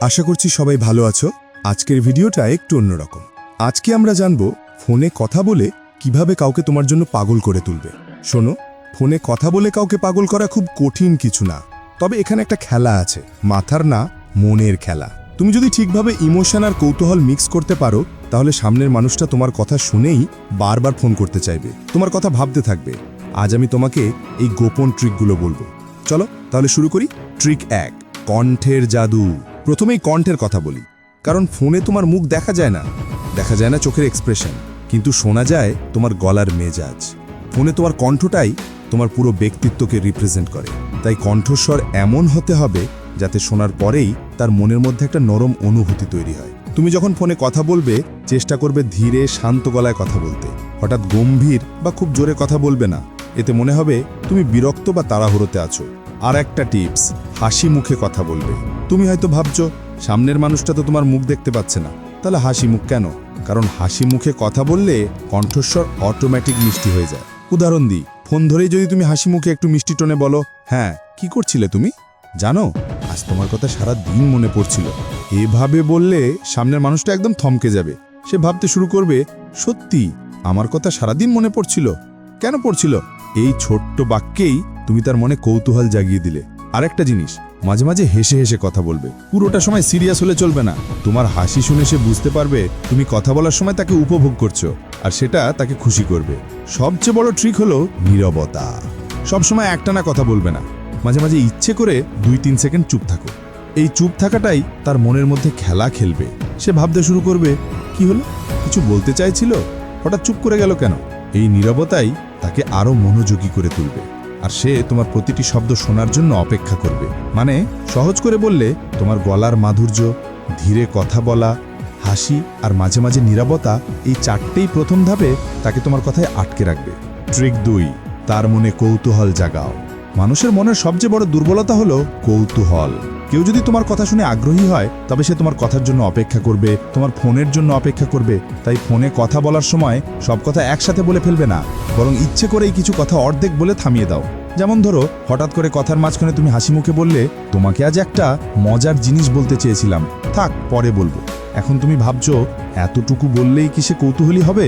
আশা করছি সবাই ভালো আছো। আজকের ভিডিওটা একটু অন্যরকম। আজকে আমরা জানব ফোনে কথা বলে কীভাবে কাউকে তোমার জন্য পাগল করে তুলবে। শোনো, ফোনে কথা বলে কাউকে পাগল করা খুব কঠিন কিছু না। তবে এখানে একটা খেলা আছে, মাথার না, মনের খেলা। তুমি যদি ঠিকভাবে ইমোশন আর কৌতূহল মিক্স করতে পারো, তাহলে সামনের মানুষটা তোমার কথা শুনেই বারবার ফোন করতে চাইবে। তোমার কথা ভাবতে থাকবে। আজ আমি তোমাকে এই গোপন ট্রিকগুলো বলব। চলো, তাহলে শুরু করি। ট্রিক এক, কণ্ঠের জাদু। প্রথমেই কণ্ঠের কথা বলি, কারণ ফোনে তোমার মুখ দেখা যায় না। দেখা যায় না চোখের এক্সপ্রেশন কিন্তু শোনা যায় তোমার গলার মেজাজ। ফোনে তোমার কণ্ঠটাই তোমার পুরো ব্যক্তিত্বকে রিপ্রেজেন্ট করে। তাই কণ্ঠস্বর এমন হতে হবে যাতে শোনার পরেই তার মনের মধ্যে একটা নরম অনুভূতি তৈরি হয়। তুমি যখন ফোনে কথা বলবে, চেষ্টা করবে ধীরে, শান্ত গলায় কথা বলতে। হঠাৎ গম্ভীর বা খুব জোরে কথা বলবে না। এতে মনে হবে তুমি বিরক্ত বা তাড়াহুড়োতে আছো। আর একটা টিপস, হাসি মুখে কথা বলবে। তুমি হয়তো ভাবছ, সামনের মানুষটা তো তোমার মুখ দেখতে পাচ্ছে না। তাহলে হাসি মুখ কেন? কারণ হাসি মুখে কথা বললে কণ্ঠস্বর অটোমেটিক মিষ্টি হয়ে যায়। উদাহরণ দিই, ফোন ধরেই যদি তুমি হাসি মুখে একটু মিষ্টি টোনে বলো হ্যাঁ কি করছিলে তুমি? জানো, আজ তোমার কথা সারা দিন মনে পড়ছিল। এভাবে বললে সামনের মানুষটা একদম থমকে যাবে। সে ভাবতে শুরু করবে, সত্যি, আমার কথা সারাদিন মনে পড়ছিল? কেন পড়ছিল? এই ছোট্ট বাক্যেই তুমি তার মনে কৌতূহল জাগিয়ে দিলে। আরেকটা জিনিস, মাঝে মাঝে হেসে হেসে কথা বলবে। পুরোটা সময় সিরিয়াস হলে চলবে না। তোমার হাসি শুনে সে বুঝতে পারবে তুমি কথা বলার সময় তাকে উপভোগ করছ, আর সেটা তাকে খুশি করবে। সবচেয়ে বড় ট্রিক হলো নীরবতা। সবসময় একটানা কথা বলবে না। মাঝে মাঝে ইচ্ছে করে দুই তিন সেকেন্ড চুপ থাকো। এই চুপ থাকাটাই তার মনের মধ্যে খেলা খেলবে। সে ভাবতে শুরু করবে, কি হলো? কিছু বলতে চাইছিল? হঠাৎ চুপ করে গেল কেন? এই নীরবতাই তাকে আরও মনোযোগী করে তুলবে। আর সে তোমার প্রতিটি শব্দ শোনার জন্য অপেক্ষা করবে। মানে সহজ করে বললে, তোমার গলার মাধুর্য, ধীরে কথা বলা, হাসি আর মাঝে মাঝে নিরাপত্তা এই চারটেই প্রথম ধাপে তাকে তোমার কথায় আটকে রাখবে। ট্রিক দুই, তার মনে কৌতূহল জাগাও। মানুষের মনের সবচেয়ে বড় দুর্বলতা হলো কৌতূহল। কেউ যদি তোমার কথা শুনে আগ্রহী হয়, তবে সে তোমার কথার জন্য অপেক্ষা করবে, তোমার ফোনের জন্য অপেক্ষা করবে। তাই ফোনে কথা বলার সময় সব কথা একসাথে বলে ফেলবে না, বরং ইচ্ছে করেই কিছু কথা অর্ধেক বলে থামিয়ে দাও। যেমন ধরো, হঠাৎ করে কথার মাঝখানে তুমি হাসি মুখে বললে, তোমাকে আজ একটা মজার জিনিস বলতে চেয়েছিলাম। থাক, পরে বলব। এখন তুমি ভাবছ, এতটুকু বললেই কি সে কৌতূহলী হবে?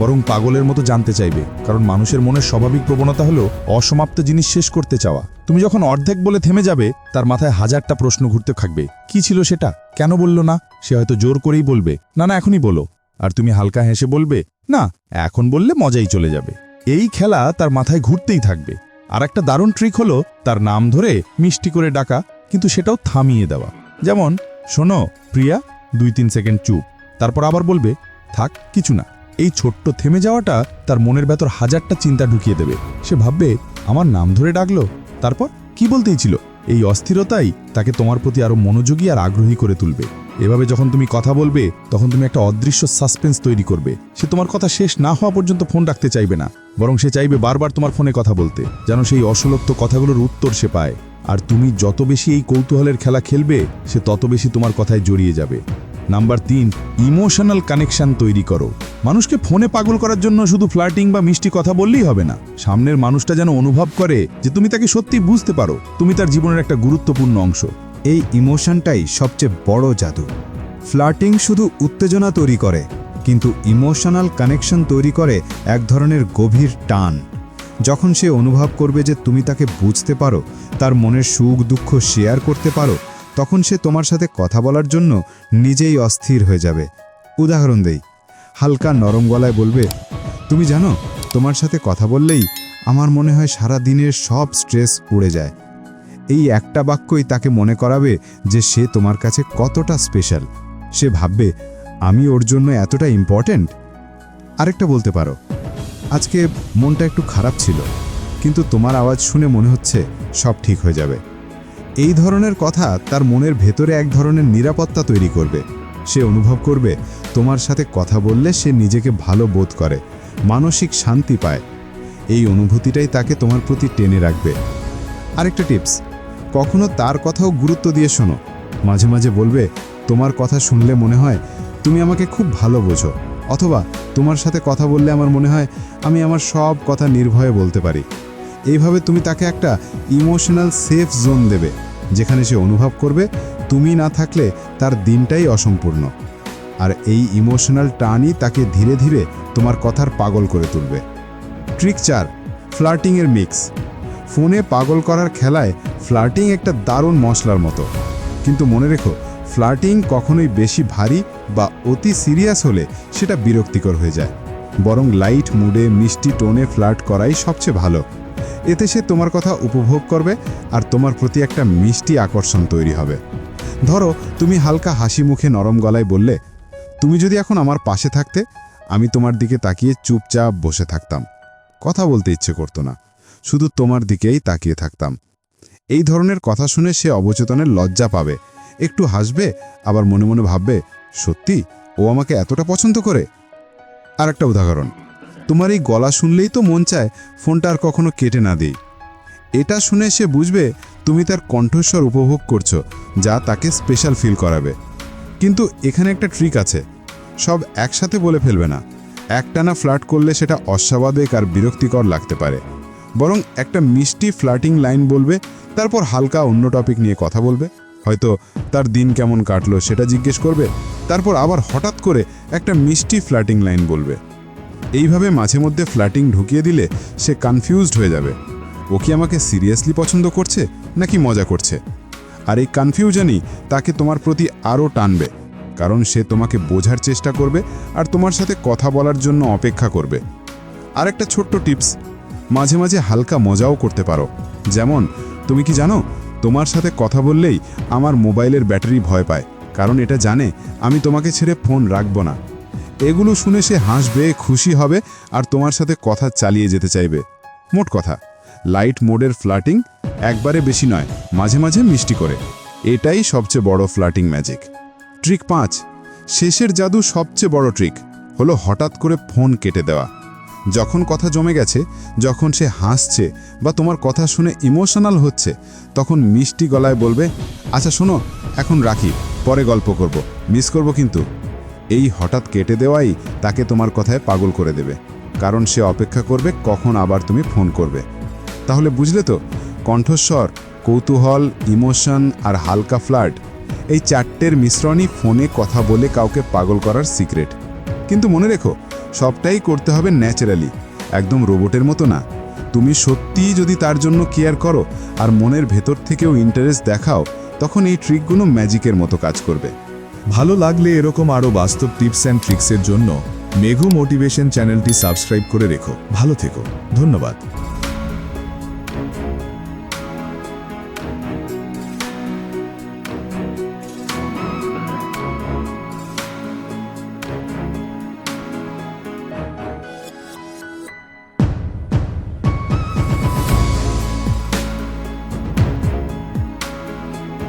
বরং পাগলের মতো জানতে চাইবে, কারণ মানুষের মনের স্বাভাবিক প্রবণতা হলো অসমাপ্ত জিনিস শেষ করতে চাওয়া। তুমি যখন অর্ধেক বলে থেমে যাবে, তার মাথায় হাজারটা প্রশ্ন ঘুরতে থাকবে। কি ছিল সেটা? কেন বলল না? সে হয়তো জোর করেই বলবে, না না, এখনই বলো। আর তুমি হালকা হেসে বলবে, না, এখন বললে মজাই চলে যাবে। এই খেলা তার মাথায় ঘুরতেই থাকবে। আর একটা দারুণ ট্রিক হলো তার নাম ধরে মিষ্টি করে ডাকা, কিন্তু সেটাও থামিয়ে দেওয়া। যেমন, শোনো, প্রিয়া, দুই তিন সেকেন্ড চুপ। তারপর আবার বলবে, থাক, কিছু না। এই ছোট্ট থেমে যাওয়াটা তার মনের ভেতর হাজারটা চিন্তা ঢুকিয়ে দেবে। সে ভাববে, আমার নাম ধরে ডাকলো? তারপর কি বলতেই ছিল এই অস্থিরতাই তাকে তোমার প্রতি আরও মনোযোগী আর আগ্রহী করে তুলবে। এভাবে যখন তুমি কথা বলবে, তখন তুমি একটা অদৃশ্য সাসপেন্স তৈরি করবে। সে তোমার কথা শেষ না হওয়া পর্যন্ত ফোন রাখতে চাইবে না, বরং সে চাইবে বারবার তোমার ফোনে কথা বলতে, যেন সেই অসলক্ত কথাগুলোর উত্তর সে পায়। আর তুমি যত বেশি এই কৌতূহলের খেলা খেলবে, সে তত বেশি তোমার কথায় জড়িয়ে যাবে। নাম্বার তিন, ইমোশনাল কানেকশন তৈরি করো। মানুষকে ফোনে পাগল করার জন্য শুধু ফ্লার্টিং বা মিষ্টি কথা বললেই হবে না। সামনের মানুষটা যেন অনুভব করে যে তুমি তাকে সত্যি বুঝতে পারো, তুমি তার জীবনের একটা গুরুত্বপূর্ণ অংশ। এই ইমোশনটাই সবচেয়ে বড় জাদু। ফ্লার্টিং শুধু উত্তেজনা তৈরি করে, কিন্তু ইমোশনাল কানেকশন তৈরি করে এক ধরনের গভীর টান। যখন সে অনুভব করবে যে তুমি তাকে বুঝতে পারো, তার মনের সুখ দুঃখ শেয়ার করতে পারো তখন সে তোমার সাথে কথা বলার জন্য নিজেই অস্থির হয়ে যাবে। উদাহরণ দেই, হালকা নরম গলায় বলবে, তুমি জানো, তোমার সাথে কথা বললেই আমার মনে হয় সারা দিনের সব স্ট্রেস উড়ে যায়। এই একটা বাক্যই তাকে মনে করাবে যে সে তোমার কাছে কতটা স্পেশাল। সে ভাববে, আমি ওর জন্য এতটা ইম্পর্ট্যান্ট? আরেকটা বলতে পারো, আজকে মনটা একটু খারাপ ছিল, কিন্তু তোমার আওয়াজ শুনে মনে হচ্ছে সব ঠিক হয়ে যাবে। এই ধরনের কথা তার মনের ভেতরে এক ধরনের নিরাপত্তা তৈরি করবে। সে অনুভব করবে, তোমার সাথে কথা বললে সে নিজেকে ভালো বোধ করে, মানসিক শান্তি পায়। এই অনুভূতিটাই তাকে তোমার প্রতি টেনে রাখবে। আরেকটা টিপস, কখনো তার কথাও গুরুত্ব দিয়ে শোনো। মাঝে মাঝে বলবে, তোমার কথা শুনলে মনে হয় তুমি আমাকে খুব ভালো বোঝো, অথবা তোমার সাথে কথা বললে আমার মনে হয় আমি আমার সব কথা নির্ভয়ে বলতে পারি। এইভাবে তুমি তাকে একটা ইমোশনাল সেফ জোন দেবে। যেখানে সে অনুভব করবে, তুমি না থাকলে তার দিনটাই অসম্পূর্ণ। আর এই ইমোশনাল টানই তাকে ধীরে ধীরে তোমার কথার পাগল করে তুলবে। ট্রিক চার, ফ্লার্টিংয়ের মিক্স। ফোনে পাগল করার খেলায় ফ্লার্টিং একটা দারুণ মশলার মতো। কিন্তু মনে রেখো, ফ্লার্টিং কখনোই বেশি ভারী বা অতি সিরিয়াস হলে সেটা বিরক্তিকর হয়ে যায়। বরং লাইট মুডে, মিষ্টি টোনে ফ্লার্ট করাই সবচেয়ে ভালো। এতে সে তোমার কথা উপভোগ করবে আর তোমার প্রতি একটা মিষ্টি আকর্ষণ তৈরি হবে। ধরো, তুমি হালকা হাসি মুখে নরম গলায় বললে, তুমি যদি এখন আমার পাশে থাকতে, আমি তোমার দিকে তাকিয়ে চুপচাপ বসে থাকতাম। কথা বলতে ইচ্ছে করতো না, শুধু তোমার দিকেই তাকিয়ে থাকতাম। এই ধরনের কথা শুনে সে অবচেতনের লজ্জা পাবে। একটু হাসবে, আবার মনে মনে ভাববে, সত্যি, ও আমাকে এতটা পছন্দ করে? আর একটা উদাহরণ তোমার এই গলা শুনলেই তো মন চায় ফোনটা আর কখনো কেটে না দিই। এটা শুনে সে বুঝবে তুমি তার কণ্ঠস্বর উপভোগ করছ, যা তাকে স্পেশাল ফিল করাবে। কিন্তু এখানে একটা ট্রিক আছে, সব একসাথে বলে ফেলবে না। একটানা ফ্লার্ট করলে সেটা অস্বাভাবিক আর বিরক্তিকর লাগতে পারে। বরং একটা মিষ্টি ফ্লার্টিং লাইন বলবে, তারপর হালকা অন্য টপিক নিয়ে কথা বলবে। হয়তো তার দিন কেমন কাটলো সেটা জিজ্ঞেস করবে, তারপর আবার হঠাৎ করে একটা মিষ্টি ফ্ল্যাটিং লাইন বলবে। এইভাবে মাঝে মধ্যে ফ্ল্যাটিং ঢুকিয়ে দিলে সে কনফিউজড হয়ে যাবে। ও কি আমাকে সিরিয়াসলি পছন্দ করছে নাকি মজা করছে? আর এই কনফিউশনই তাকে তোমার প্রতি আরও টানবে, কারণ সে তোমাকে বোঝার চেষ্টা করবে আর তোমার সাথে কথা বলার জন্য অপেক্ষা করবে। আর একটা ছোট্ট টিপস, মাঝে মাঝে হালকা মজাও করতে পারো। যেমন, তুমি কি জানো, তোমার সাথে কথা বললেই আমার মোবাইলের ব্যাটারি ভয় পায়, কারণ এটা জানে আমি তোমাকে ছেড়ে ফোন রাখব না। এগুলো শুনে সে হাসবে, খুশি হবে আর তোমার সাথে কথা চালিয়ে যেতে চাইবে। মোট কথা লাইট মোডের ফ্লাটিং একবারে বেশি নয়, মাঝে মাঝে মিষ্টি করে। এটাই সবচেয়ে বড় ফ্লাটিং ম্যাজিক ট্রিক পাঁচ, শেষের জাদু সবচেয়ে বড় ট্রিক হলো হঠাৎ করে ফোন কেটে দেওয়া। যখন কথা জমে গেছে, যখন সে হাসছে বা তোমার কথা শুনে ইমোশনাল হচ্ছে, তখন মিষ্টি গলায় বলবে আচ্ছা শোনো, এখন রাখি, পরে গল্প করব। মিস করব কিন্তু। এই হঠাৎ কেটে দেওয়াই তাকে তোমার কথায় পাগল করে দেবে। কারণ সে অপেক্ষা করবে কখন আবার তুমি ফোন করবে। তাহলে বুঝলে তো, কণ্ঠস্বর, কৌতূহল, ইমোশন আর হালকা ফ্লার্ট, এই চারটের মিশ্রণই ফোনে কথা বলে কাউকে পাগল করার সিক্রেট। কিন্তু মনে রেখো, সবটাই করতে হবে ন্যাচারালি, একদম রোবটের মতো না। তুমি সত্যিই যদি তার জন্য কেয়ার করো আর মনের ভেতর থেকেও ইন্টারেস্ট দেখাও, তখন এই ট্রিকগুলো ম্যাজিকের মতো কাজ করবে। ভালো লাগলে এরকম আরও বাস্তব টিপস অ্যান্ড ট্রিক্সের জন্য মেঘু মোটিভেশন চ্যানেলটি সাবস্ক্রাইব করে রেখো। ভালো থেকো। ধন্যবাদ।